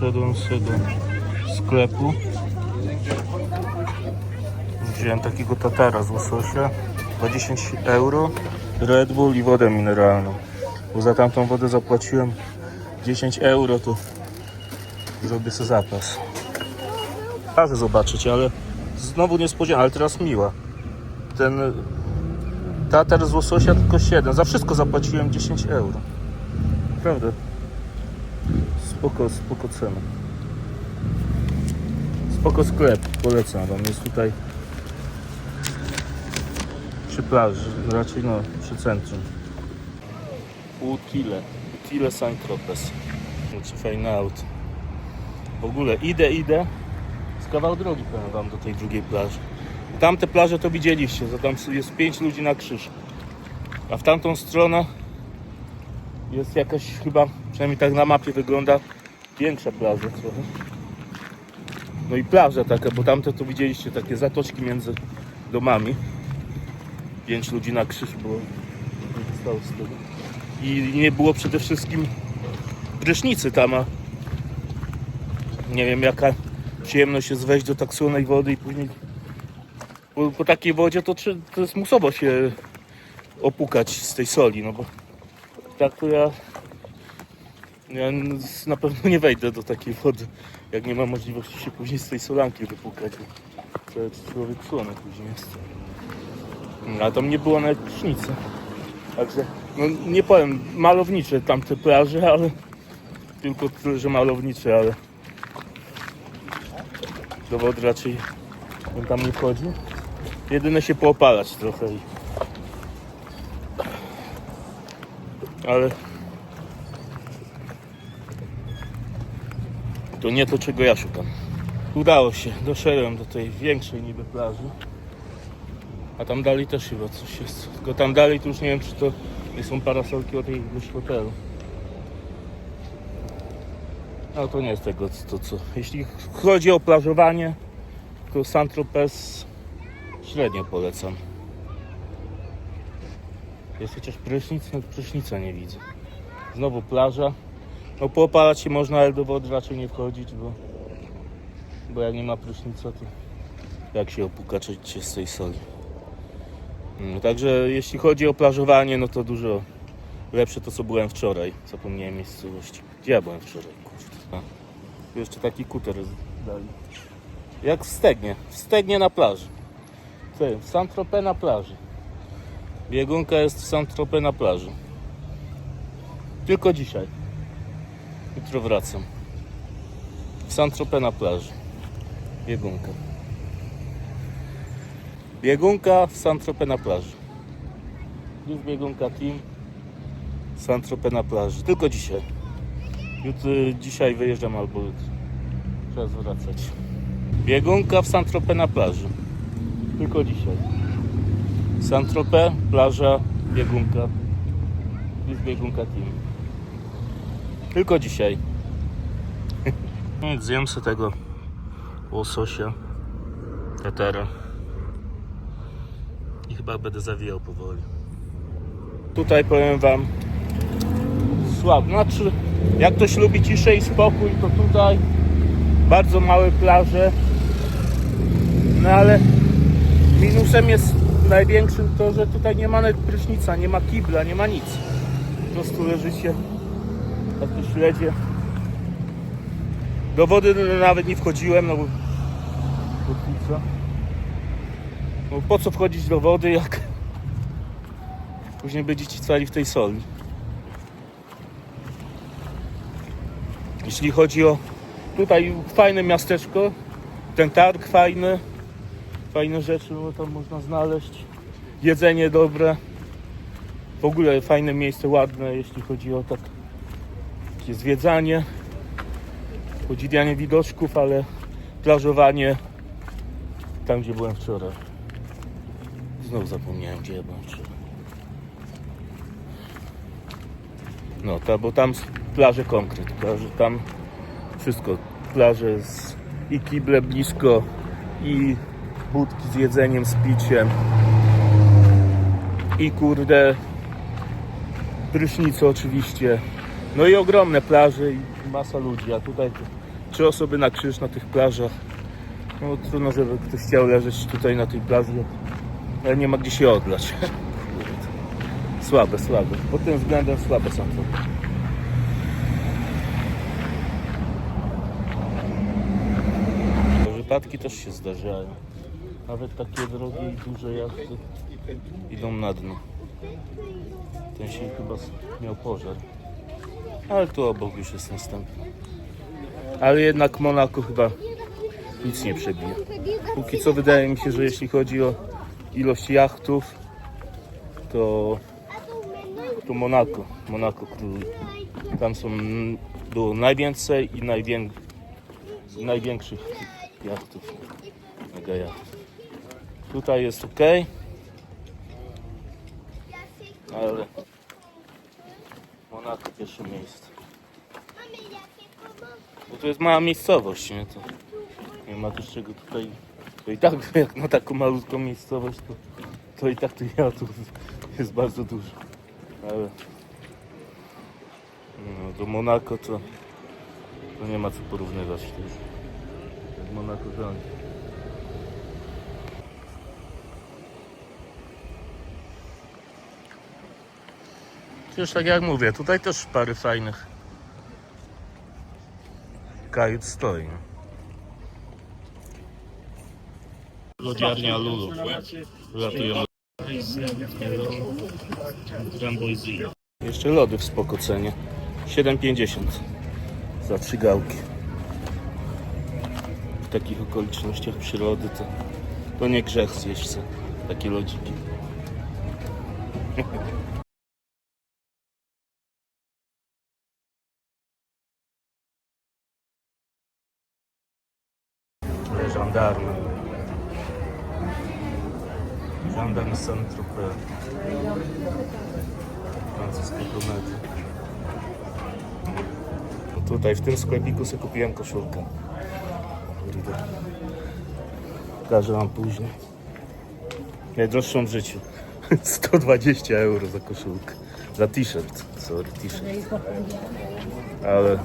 Poszedłem z tego sklepu. Wziąłem takiego tatara z łososia. 20 euro. Red Bull i wodę mineralną. Bo za tamtą wodę zapłaciłem 10 euro, to zrobię sobie zapas. Radzę zobaczyć, ale znowu niespodzianka, ale teraz miła. Ten tatar z łososia tylko 7. Za wszystko zapłaciłem 10 euro. Naprawdę. Spoko, spoko cena. Spoko sklep, polecam wam. Jest tutaj przy plaży, raczej no przy centrum. Utile, Utile Saint Tropez. Znaczy fajne auto. W ogóle idę, idę. Z kawał drogi powiem wam do tej drugiej plaży. Tamte plaże to widzieliście, że tam jest pięć ludzi na krzyż. A w tamtą stronę jest jakaś chyba, przynajmniej tak na mapie wygląda, większa plaża trochę. No i plaża taka, bo tamte to widzieliście takie zatoczki między domami. Pięć ludzi na krzyż było. nie zostało z tego. I nie było przede wszystkim prysznicy tam, a nie wiem jaka przyjemność jest wejść do tak słonej wody i później po, po takiej wodzie to, to jest musowo się opukać z tej soli, no bo tak to ja, ja na pewno nie wejdę do takiej wody, jak nie mam możliwości się później z tej solanki wypukać. bo Cały człowiek słony później jest. A tam nie było nawet pszenicy. Także, no nie powiem, malownicze tamte plaże, ale tylko tyle, że malownicze, ale do wody raczej bym tam nie wchodził. Jedyne się poopalać trochę. i- Ale to nie to, czego ja szukam. Udało się, doszedłem do tej większej niby plaży. A tam dalej też chyba coś jest. Tylko tam dalej to już nie wiem, czy to nie są parasolki od jakiegoś hotelu. Ale to nie jest tego, to co. Jeśli chodzi o plażowanie, to Saint-Tropez średnio polecam. Jest chociaż prysznic, no prysznica nie widzę. Znowu plaża. No poopalać się można, ale do wody raczej nie wchodzić, bo, bo jak nie ma prysznica, to jak się opukaczyć się z tej soli. Mm, Także jeśli chodzi o plażowanie, no to dużo lepsze to co byłem wczoraj. Zapomniałem miejscowości. Gdzie ja byłem wczoraj? Kurde. Jeszcze taki kuter dali. Jak w Stegnie. W Stegnie na plaży. Ty, w Saint-Tropez na plaży. Biegunka jest w Saint-Tropez na plaży. Tylko dzisiaj. Jutro wracam. W Saint-Tropez na plaży. Biegunka. Biegunka w Saint-Tropez na plaży. Już biegunka team. Saint-Tropez na plaży. Tylko dzisiaj. Jutro, dzisiaj wyjeżdżam albo jutro. Czas wracać. Biegunka w Saint-Tropez na plaży. Tylko dzisiaj. Saint-Tropez, plaża, biegunka. Jest biegunka team. Tylko dzisiaj. Nic, zjem sobie tego łososia, tetera. I chyba będę zawijał powoli. Tutaj powiem wam słabo. Znaczy, jak ktoś lubi ciszę i spokój, to tutaj bardzo małe plaże. No ale minusem jest największym to, że tutaj nie ma nawet prysznica, nie ma kibla, nie ma nic. Po prostu leżycie na tym śledzie. Do wody nawet nie wchodziłem, no bo. No po co wchodzić do wody, jak później będziecie cali w tej soli. Jeśli chodzi o tutaj fajne miasteczko, ten targ fajny, fajne rzeczy no, tam można znaleźć, jedzenie dobre, w ogóle fajne miejsce, ładne, jeśli chodzi o tak, takie zwiedzanie, podziwianie widoczków, ale plażowanie tam, gdzie byłem wczoraj. Znowu zapomniałem, gdzie ja byłem wczoraj. No, ta, bo tam plaże konkret, plaże tam wszystko, plaże z, i kible blisko, i budki z jedzeniem, z piciem, i kurde, prysznice oczywiście, no i ogromne plaże i masa ludzi, a tutaj trzy osoby na krzyż na tych plażach. No trudno, żeby ktoś chciał leżeć tutaj na tej plaży, ale nie ma gdzie się odlać. Słabe, słabe. Pod tym względem słabe są to. Wypadki też się zdarzają. Nawet takie drogie i duże jachty idą na dno. Ten się chyba miał pożar. Ale tu obok już jest następny. Ale jednak Monako chyba nic nie przebije. Póki co wydaje mi się, że jeśli chodzi o ilość jachtów, to, to Monako, Monako króluje. Tam są było najwięcej i najwię, największych jachtów, mega jachtów. Tutaj jest ok, ale Monako pierwsze miejsce. Bo to jest mała miejscowość, nie? To nie ma też czego tutaj. To i tak jak na taką malutką miejscowość, to, to i tak tych jest bardzo dużo. Ale no, do Monako to, to nie ma co porównywać też. Monako rządzi. Przecież tak jak mówię, tutaj też parę fajnych kajut stoi. Lodziarnia Lulu. Ratują. Jeszcze lody w spoko cenie. 7,50 za trzy gałki. W takich okolicznościach przyrody to, to nie grzech zjeść sobie takie lodziki. Żandarmy. Żandarm Saint-Tropez. Francuskiego meczu. Tutaj w tym sklepiku sobie kupiłem koszulkę. Kurde. Pokażę wam później. Najdroższą w życiu. 120 euro za koszulkę. Za t-shirt. Sorry, t-shirt. Ale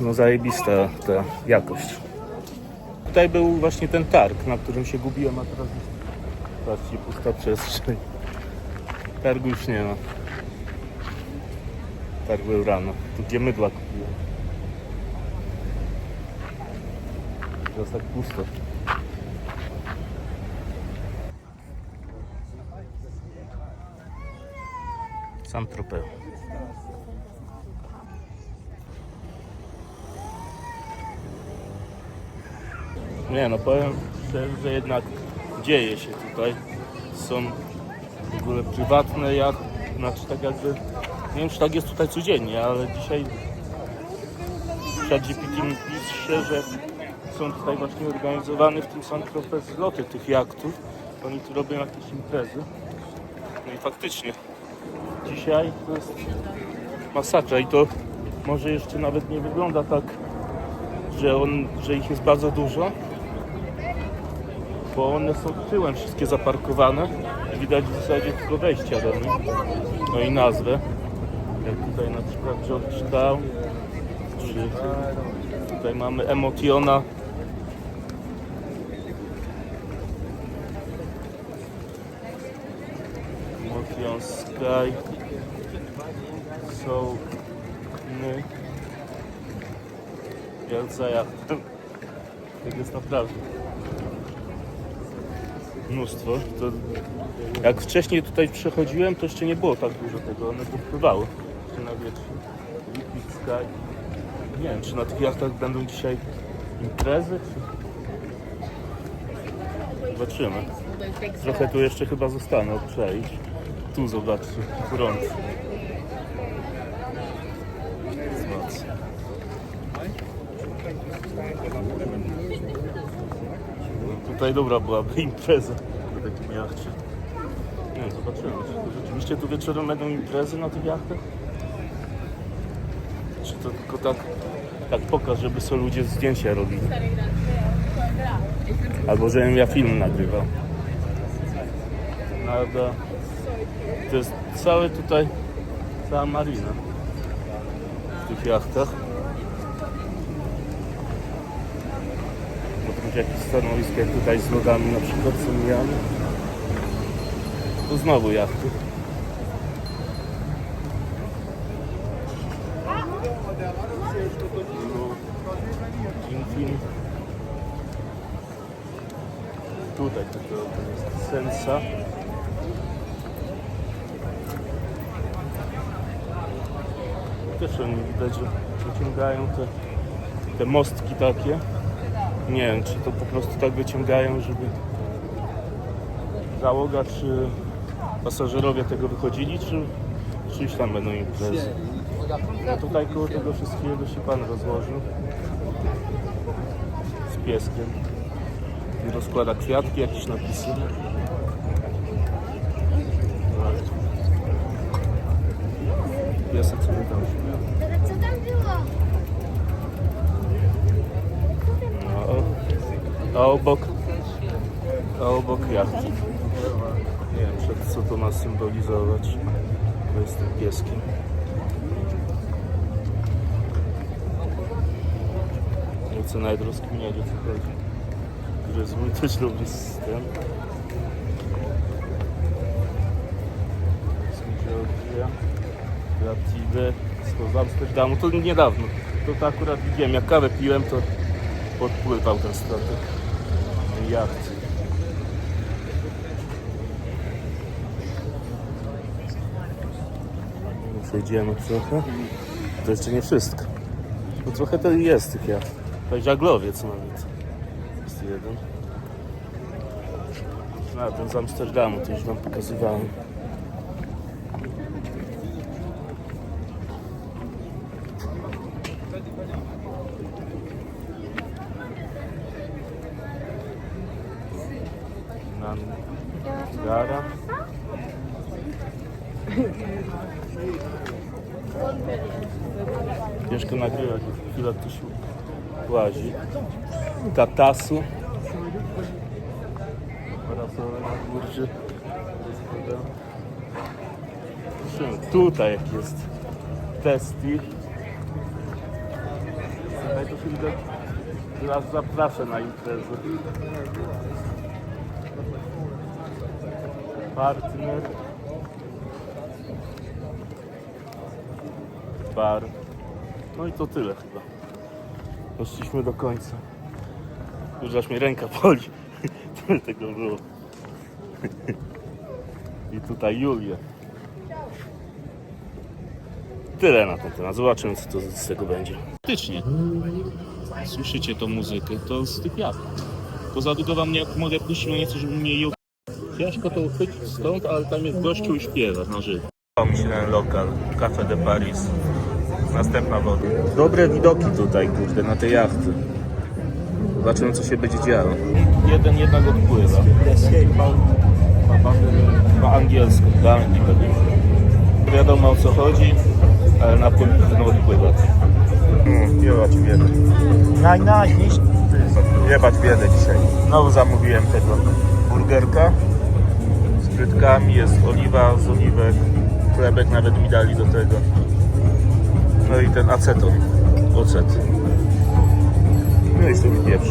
no zajebista ta jakość. Tutaj był właśnie ten targ, na którym się gubiłem, a teraz jest, patrzcie, pusta przestrzeń. Targu już nie ma. Targ był rano. Tu gdzie mydła kupiłem. Teraz tak pusto. Sam tropeu. Nie no, powiem szczerze, że jednak dzieje się tutaj. Są w ogóle prywatne jachty, znaczy tak jakby, nie wiem czy tak jest tutaj codziennie, ale dzisiaj ChatGPT mi pisze, że są tutaj właśnie organizowane w tym Saint-Tropez zloty tych jachtów. Oni tu robią jakieś imprezy. No i faktycznie, dzisiaj to jest masakra i to może jeszcze nawet nie wygląda tak, że, on, że ich jest bardzo dużo, bo one są tyłem wszystkie zaparkowane. Widać w zasadzie tylko wejścia do nich. No i nazwę. Jak tutaj na przykład Georgetown, czy tutaj mamy Emotiona. Emotion Sky. Są my. Wielca jachtem. Tak jest naprawdę mnóstwo. To jak wcześniej tutaj przechodziłem, to jeszcze nie było tak dużo tego. One popływały jeszcze na wietrze. Liquid Sky. Nie wiem, czy na tych jachtach będą dzisiaj imprezy, czy... Zobaczymy. Trochę tu jeszcze chyba zostanę przejść. Tu zobaczcie. Jest noc. No, tutaj dobra byłaby impreza na takim jachcie. Nie zobaczymy. Czy rzeczywiście tu wieczorem będą imprezy na tych jachtach? Czy to tylko tak, tak pokaż, żeby sobie ludzie zdjęcia robili? Albo żebym ja film nagrywał. Nada. To jest cały tutaj, cała marina w tych jachtach. Oprócz jakichś stanowisk jak tutaj z lodami na przykład co. Tu znowu jachty. Tutaj to jest sensa. Też oni widać, że wyciągają te, te mostki takie. Nie wiem, czy to po prostu tak wyciągają, żeby załoga, czy pasażerowie tego wychodzili, czy, czy już tam będą imprezy. A tutaj koło tego wszystkiego się pan rozłożył z pieskiem i rozkłada kwiatki, jakieś napisy. Piesek sobie tam a obok, a obok jachty. Nie wiem, przed co to ma symbolizować. To jest tym pieskiem. Nie chcę nawet rozkminiać o co chodzi. Gryzmy też dobry system. Georgia, Lative, z Amsterdamu. To niedawno. To, to akurat widziałem, jak kawę piłem, to podpływał ten statek. Jacht. Przejdziemy trochę. To jeszcze nie wszystko. No trochę to jest tych jacht. To żaglowiec nawet. Jest jeden. A ten z Amsterdamu, to już wam pokazywałem. Ciężko nagrywać, chwila tu się łazi. Katasu. Parasole na górze. Tutaj jak jest testy. Tutaj to się teraz zapraszam na imprezę. Partner. Bar. No i to tyle chyba. Doszliśmy do końca. Już aż mi ręka boli. Tyle tego było. I tutaj Julia. Tyle na ten temat. Zobaczymy co to z tego będzie. Faktycznie. Słyszycie tą muzykę? To z tych jazd. Poza tego wam nie mogę puścić no nieco, żeby mnie ją... Ciężko to uchwycić stąd, ale tam jest gościu i śpiewa na żywo. Podobał mi się ten lokal, Café de Paris. Następna woda. Dobre widoki tutaj, kurde, na tej jachty. Zobaczymy, co się będzie działo. Jeden jednak odpływa. Ma angielską, do Anglii pewnie. Wiadomo o co chodzi, ale na pewno odpływa. Mm, Nie bać biedy. Nein, nein, nicht. Nie bać biedę dzisiaj. Znowu zamówiłem tego burgerka z frytkami, jest oliwa z oliwek, chlebek nawet mi dali do tego. No i ten aceton, ocet. No i sobie pieprz.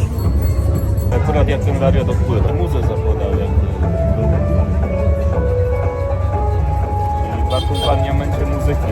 Akurat jak ten wariat odpływa, muzę zakładał jakby. Czyli w akompaniamencie muzyki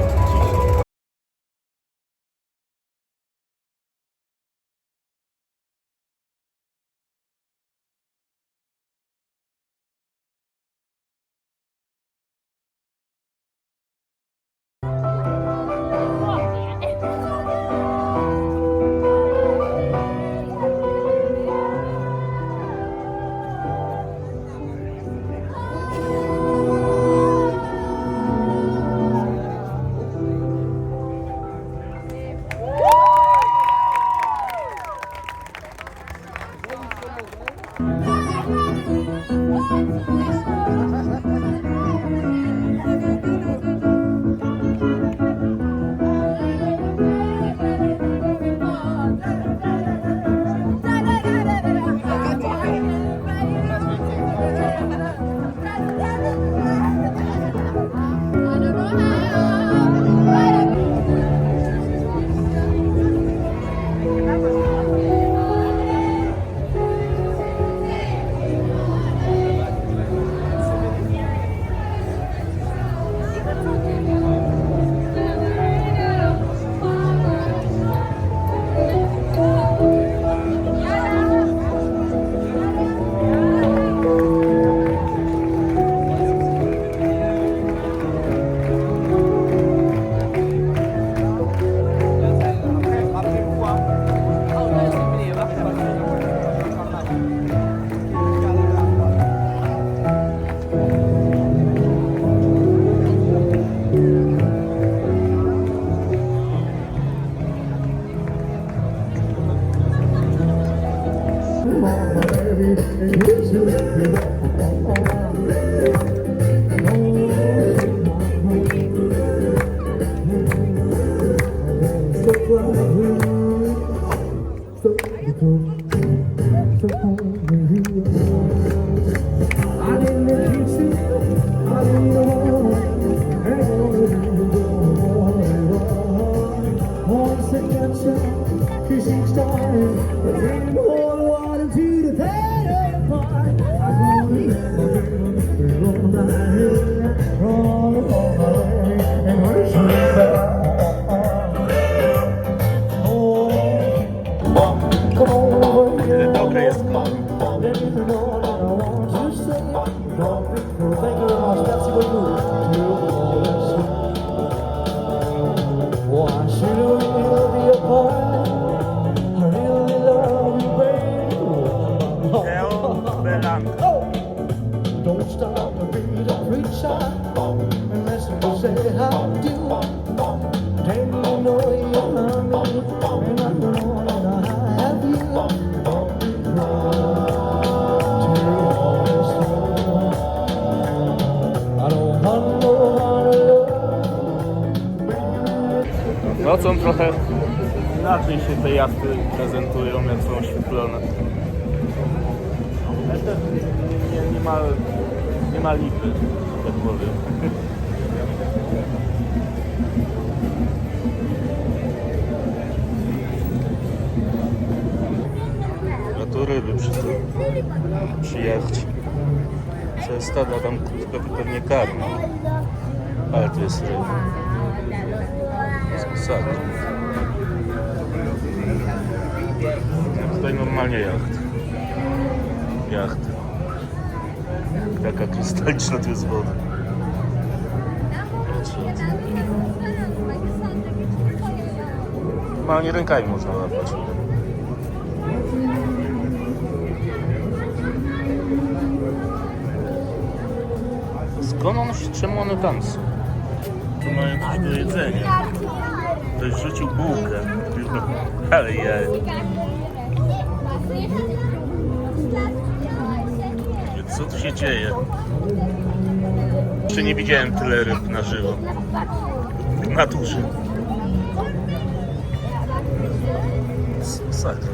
Mm-hmm. Nocą trochę inaczej się te jachty prezentują, jak są oświetlone. Ale też nie, nie, ma, nie ma lipy, tak powiem. Ryby przy tym, przy jachcie. Co jest stada tam pewnie karma. Ale tu jest ryba. No tutaj normalnie jacht. Jacht. Taka krystaliczna tu jest woda. Normalnie rękami można łapać. Skąd on, czemu one tam są? Tu mają coś do jedzenia. Ktoś rzucił bułkę. Ale ja. Co tu się dzieje? Jeszcze nie widziałem tyle ryb na żywo. Naturze. Masakra.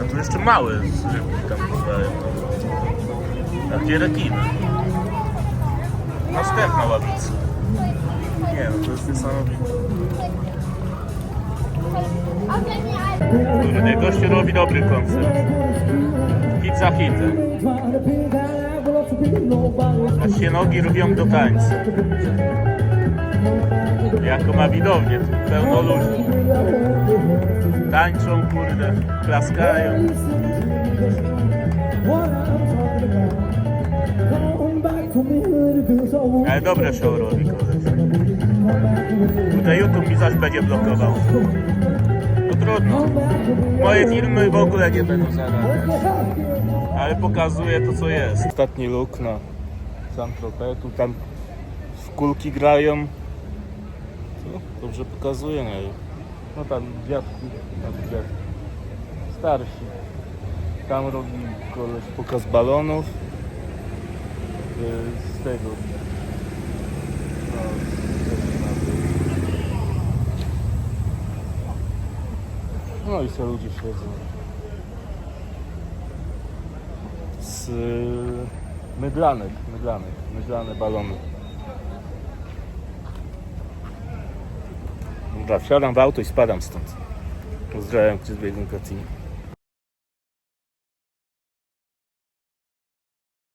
A tu jeszcze małe rybki tam pływają. Takie rekiny. Następna ławica. Nie no, to jest niesamowite. Kurde, gościu robi dobry koncert. Hit za hitem. Aż się nogi robią do tańca. Jako ma widownię, tu pełno ludzi. Tańczą, kurde, klaskają. Ale dobre show robi koleś. Tutaj YouTube mi zaś będzie blokował. No trudno. Moje filmy w ogóle nie będą zarabiać. Ale pokazuje to co jest. Ostatni look na Saint-Tropez. Tu tam kulki grają. No, dobrze pokazuje, nie. No tam dziadki, tam dziadki. Starsi. Tam robi koleś pokaz balonów. Z tego. No, i co ludzie siedzą. Z mydlanek, mydlanek, mydlane balony. Dobra, wsiadam w auto i spadam stąd. Pozdrawiam Biedronka Team.